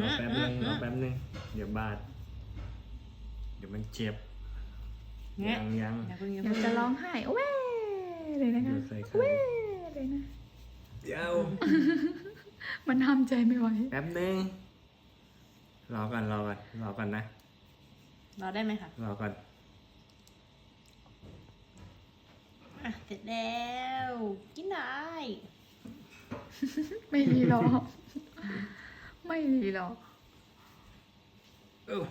รอแป๊บนึงรอแป๊บนึงเดี๋ยวบาด เดี๋ยวมันเจ็บเนี่ยยังยังอย่าเพิ่งอย่าเดี๋ยวเพิ่งจะร้องไห้โอ้เว้เลยนะคะเดี๋ยวใส่ไข่เว้เลยนะ เดี๋ยวมันทำใจไม่ไหวแป๊บนึงรอก่อนรอก่อนรอก่อนนะรอได้ไหมคะรอก่อนอะเสร็จแล้ว กินได้ไม่รีหรอก ไม่รีหรอกเอ้า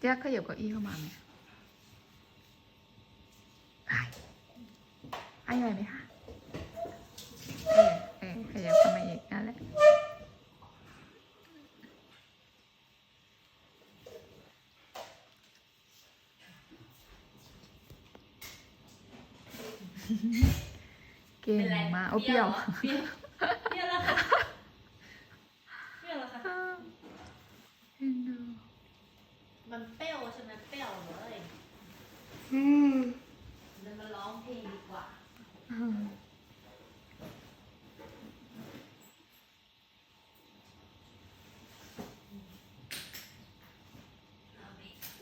แจ๊คขยับเก้าอี้เข้ามาไหมไอ้ไอ้อะไรไหมคะเออเออขยับเข้ามาอีกนั่นแหละเก่งมากเอาเปรี้ยวเปรี้ยว เปรี้ยวแล้วค่ะเปรี้ยวแล้วค่ะ เอ็นดู มันเปรี้ยวใช่ไหมเปรี้ยวเลยเดินมาร้องเพลงดีกว่าอืม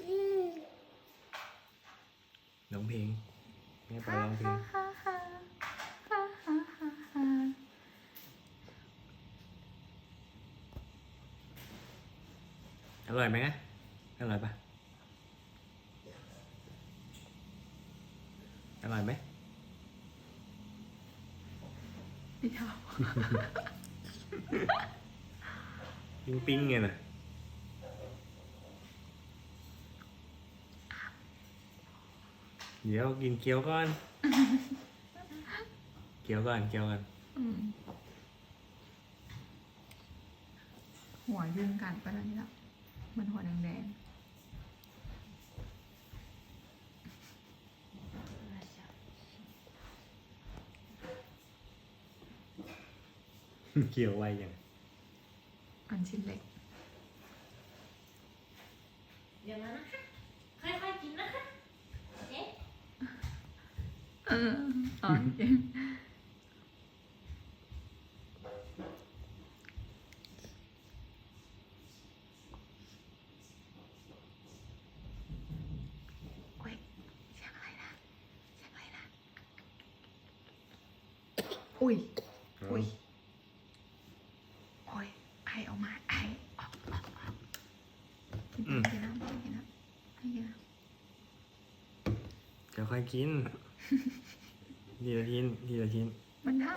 อืมร้องเพลงแม่ไปร้องเพลงฮ่าฮ่าฮ่าฮ่าฮ่าฮ่าอร่อยไหมนะ อร่อยปะอร่อยไหมเดี๋ยวปิ้งปิ้งไงน่ะเดี๋ยวกินเกี๊ยวก่อน เกี๊ยวก่อน เกี๊ยวก่อน อืมหัวยุงกัดไปแล้วนี่แล้วมันหัวแดง เกี๊ยวไวยังๆอันชิ้นเล็ก เดี๋ยวมานะคะ ค่อยๆกินนะคะ เอ๊ะเอออ๋อเก่งโอ้ยเสียงอะไรนะเสียงอะไรนะ อุ้ย อุ้ยโอ้ย ไอออกมาไอออกออกออกกินกินน้ำกินน้ำให้กินน้เดี๋ยวค่อยกิน ทีละชิ้นทีละชิ้นำมันห้าม